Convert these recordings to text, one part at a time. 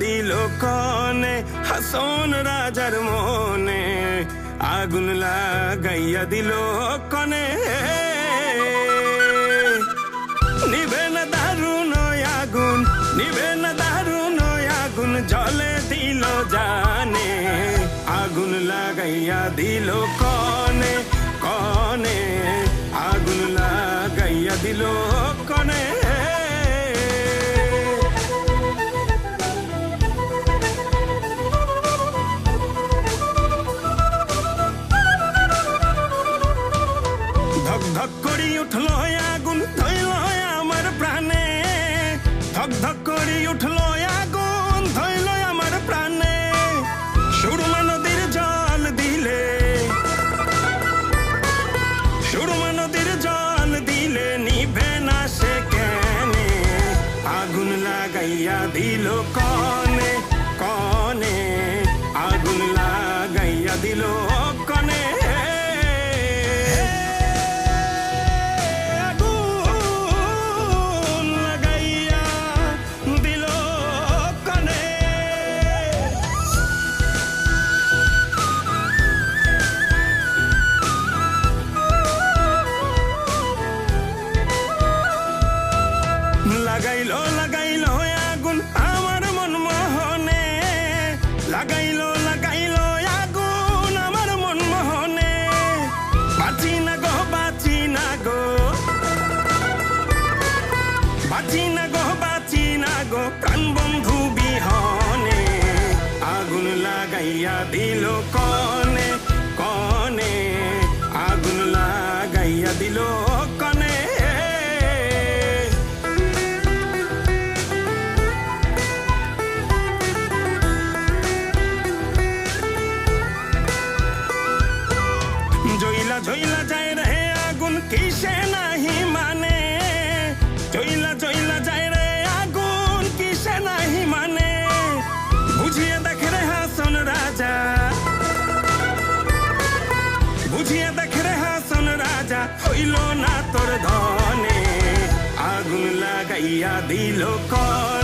দিল কনে হাসন রাজার মনে আগুন লাগাইয়া দিল কনে নিবে না নয় আগুন নিবে না দারুণ আগুন জলে দিল জানে আগুন লাগাইয়া দিল কনে কিসে নাহি মানে? চইলা চইলা যায় রে আগুন, কিসে নাহি মানে? বুঝিয়ে দেখে রে হাসন রাজা। বুঝিয়ে দেখে রে হাসন রাজা, হইল না তোর ধনে। আগুন লাগাইয়া দিল কর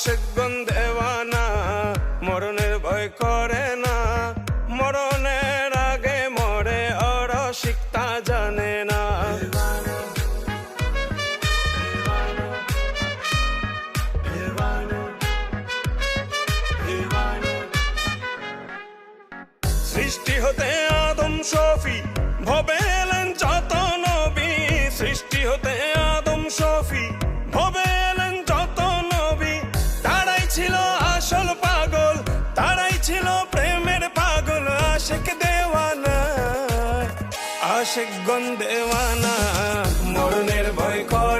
aşık call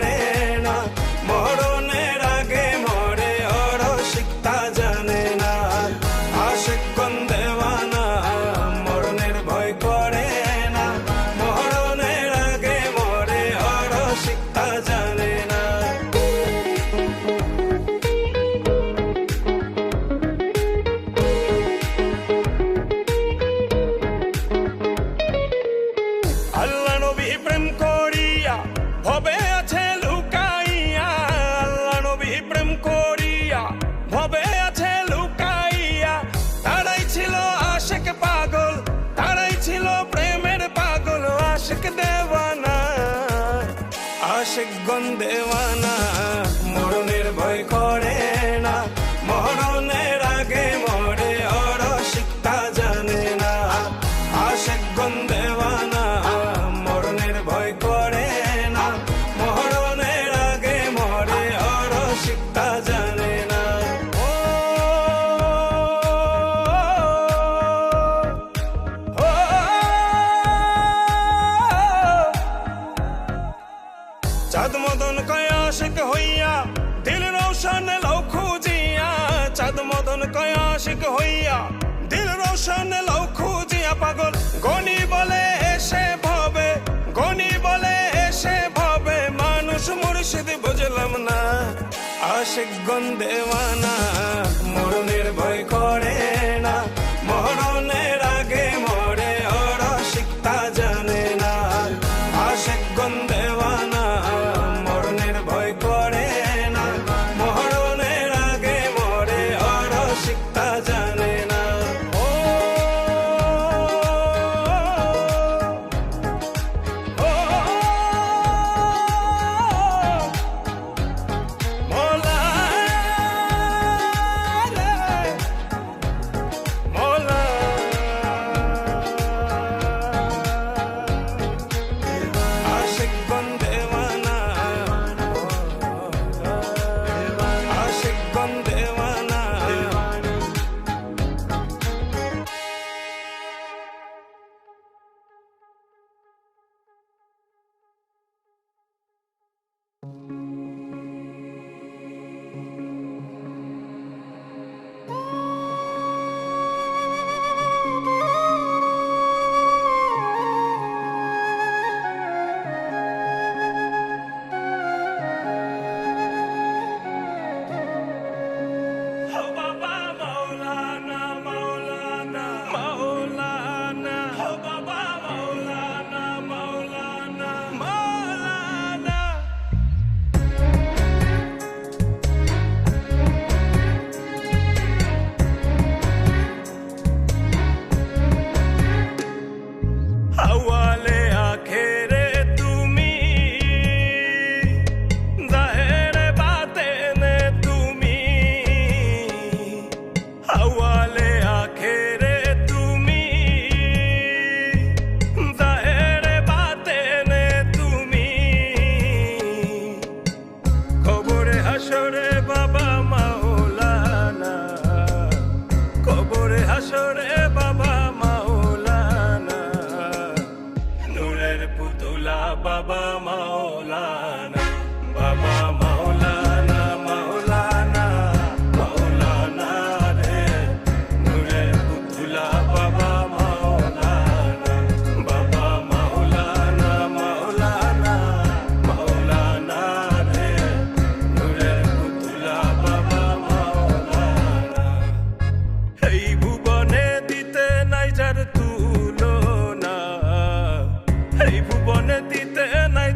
একজন দেওয়ানা মরণের ভয় করে না।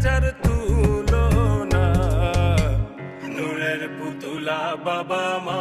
যার তুলো না। নুরের পুতুলা বাবা মা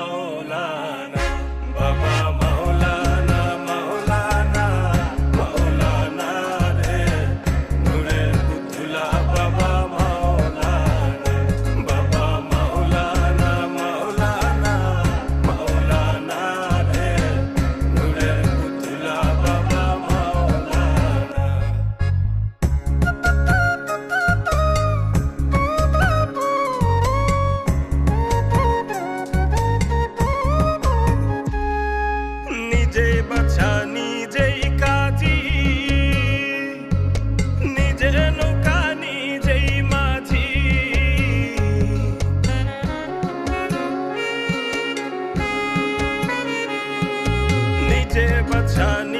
będzie patrzany.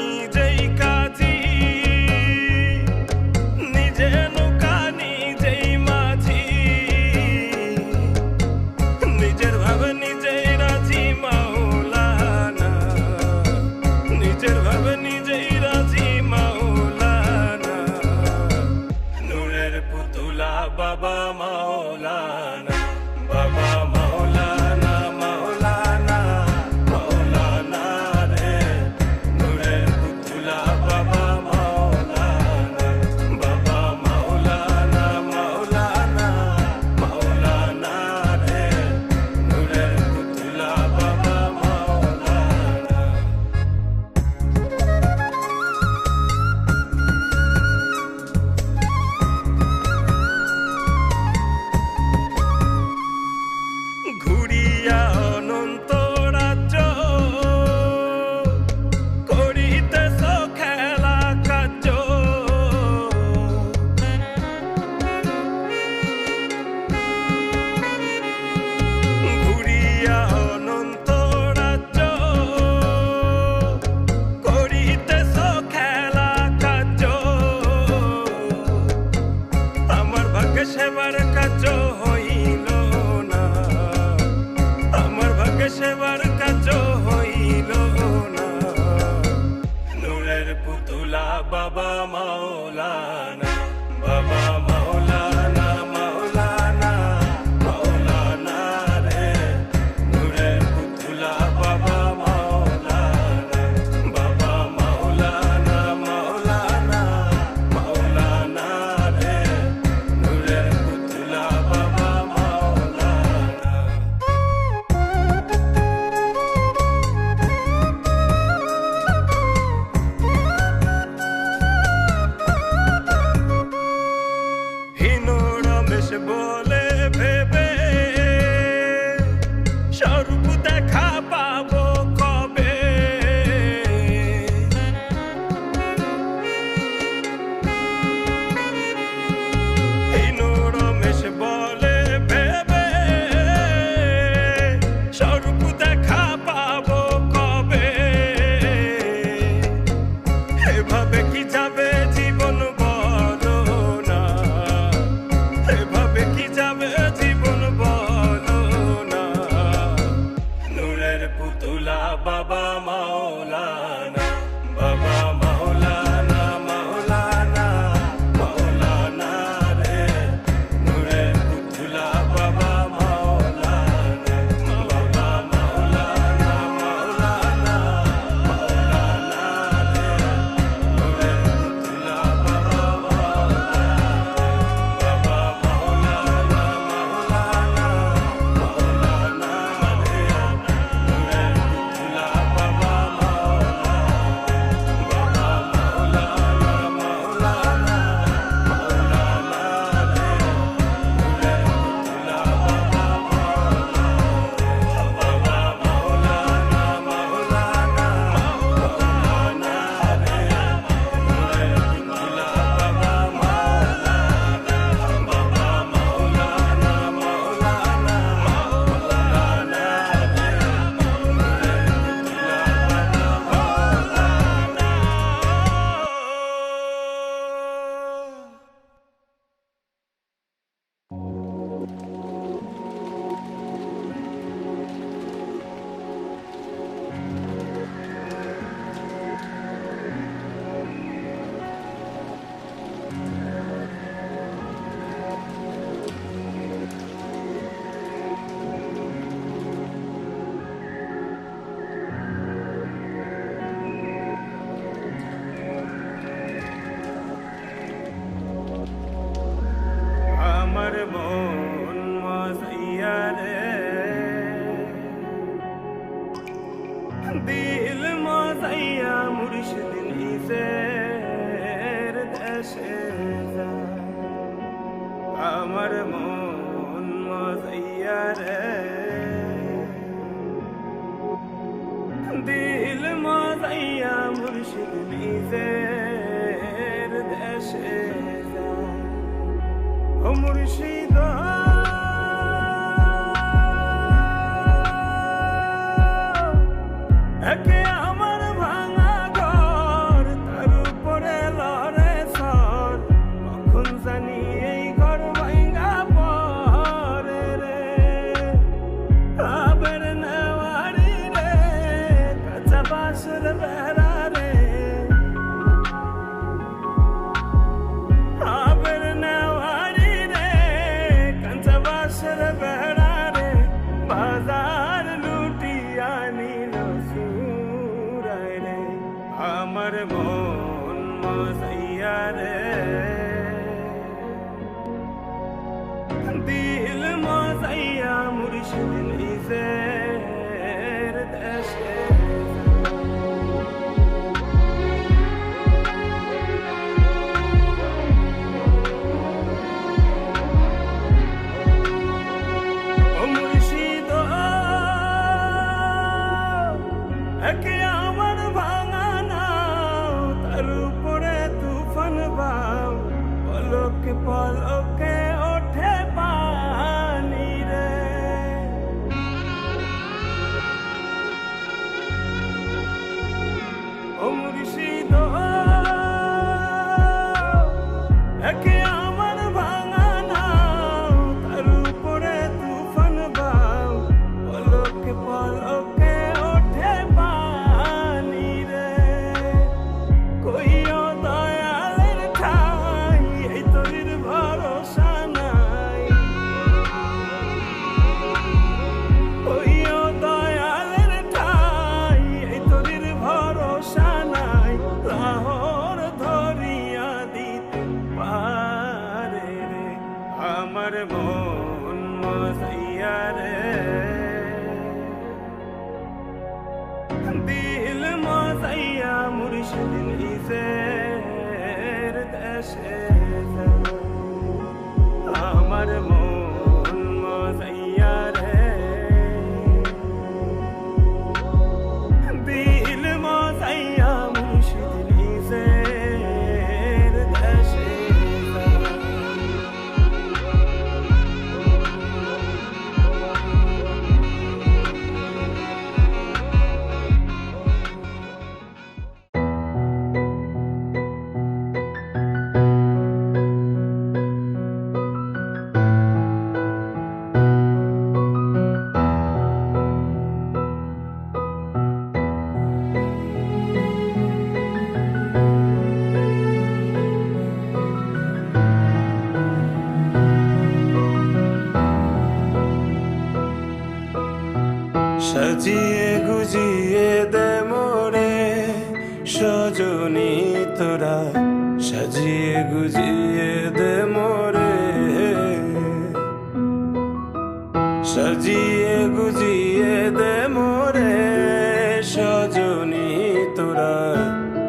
তোরা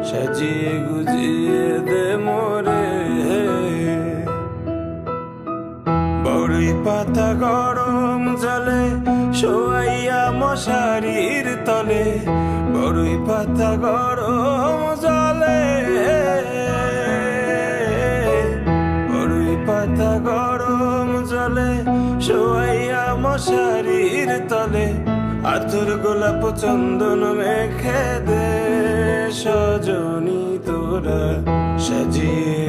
সাজিয়ে গুজিয়ে দে মোরে। বড়ই পাতা গরম জলে শোয়াইয়া মশারির তলে। বড়ই পাতা গরম জলে বড়ই পাতা গরম জলে শোয়াইয়া মশারির তলে। আতুর গোলাপ চন্দন মেখে দে সজনী তোরা সাজিয়ে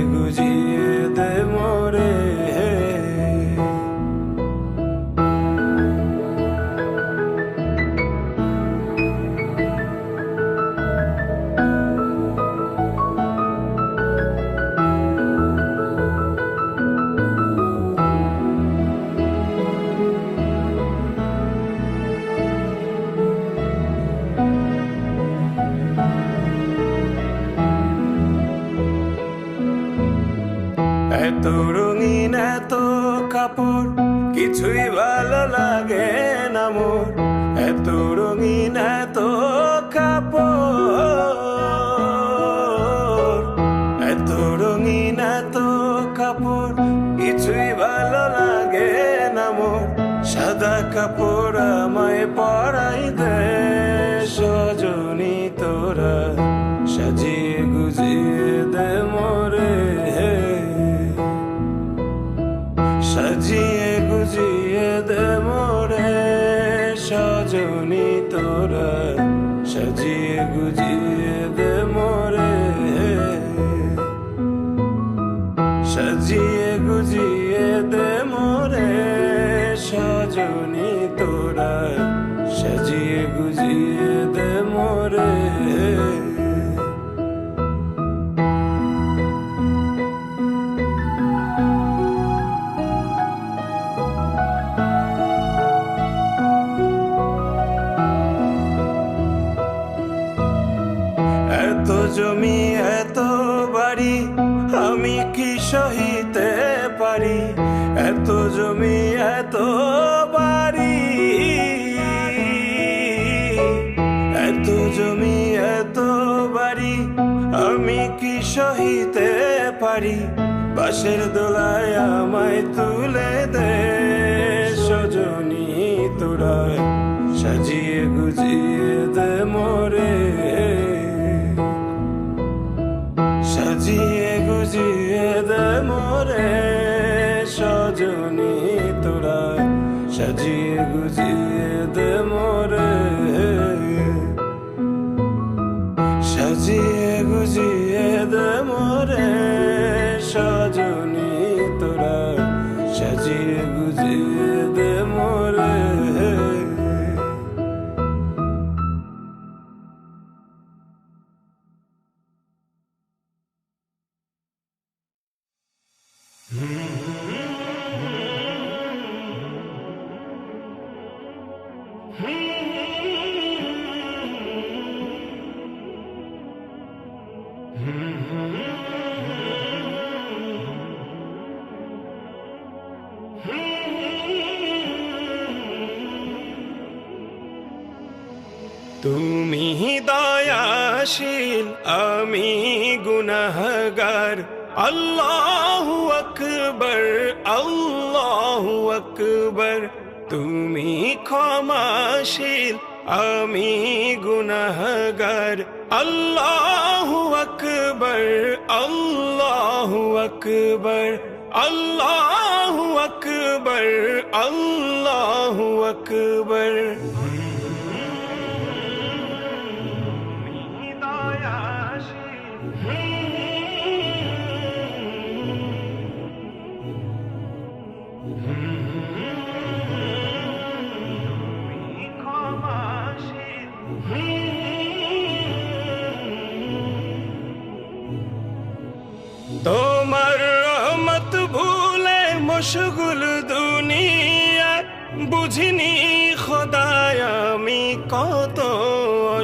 রজনী তোরা সাজিয়ে গুজিয়ে সহিতে পারি বাসের দোলায় আমায় তুলে দে। সজনী তোরা সাজিয়ে গুজিয়ে দে মরে। সাজিয়ে গুজিয়ে দে মরে। Mm-hmm. ক্ষমাশীল আমি গুনাহগার। আল্লাহু আকবর আল্লাহু আকবর আল্লাহু আকবর আল্লাহু আকবার।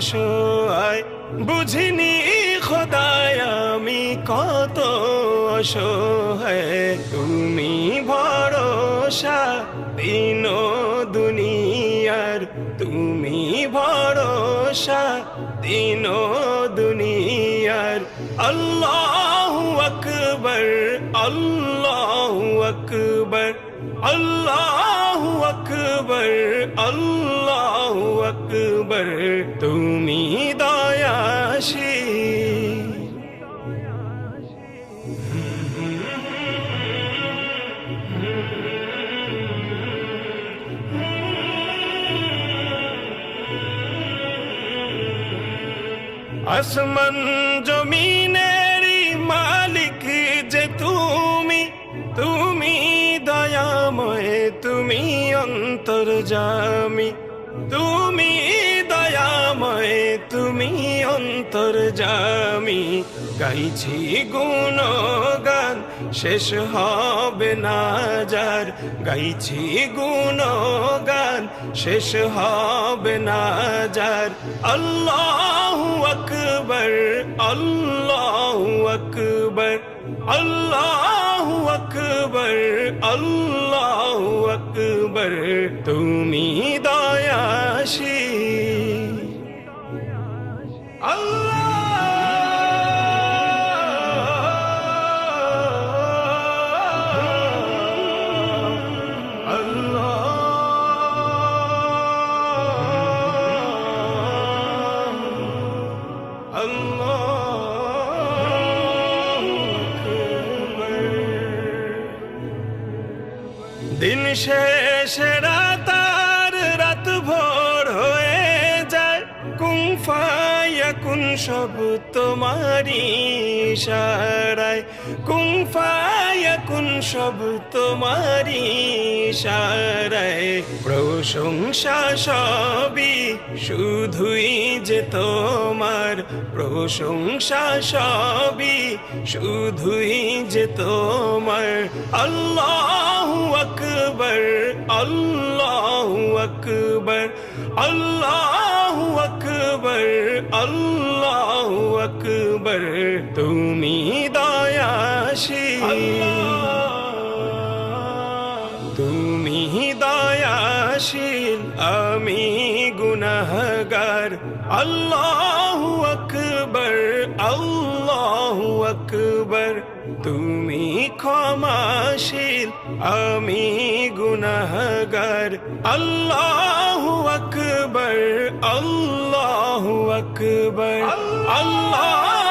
অসহায়। বুঝিনি খোদায়, আমি কত অসহায়। তুমি ভরসা দিন দুনিয়ার। তুমি ভরসা দিন দুনিয়ার। আল্লাহ আকবর আল্লাহ আকবর। আল্লাহ আকবর আল্লাহ আকবর তুমি দয়াশী আসমান জমিনেরই অন্তর্জামি। তুমি দয়াময়, তুমি অন্তর্জামি। গাইছি গুণগান, শেষ হবে না যার। গাইছি গুণগান, শেষ হবে না যার। আল্লাহ আকবর আল্লাহ আকবর। அல்லாஹு அக்பர் அல்லாஹு அக்பர் துமி தாயாஷி அல்லாஹ் কুমফায়া কুন সব তোমারি ইশারায়। কুমফায়া কুন সব তোমারি ইশারায়। প্রশংসা সবই শুধুই যে তোমার। প্রশংসা সবই শুধুই যে তোমার। আল্লাহ আকবর আল্লাহ আকবর আল্লাহ আকবর আল্লাহ আকবর তুমি দয়াশী। তুমি দয়াশীল আমি গুনাহগার। আল্লাহ আকবর আল্লাহ আকবর তুমি ক্ষমাশীল আমি গুনাহগার। আল্লাহ আকবর আল্লাহ আকবর আল্লাহ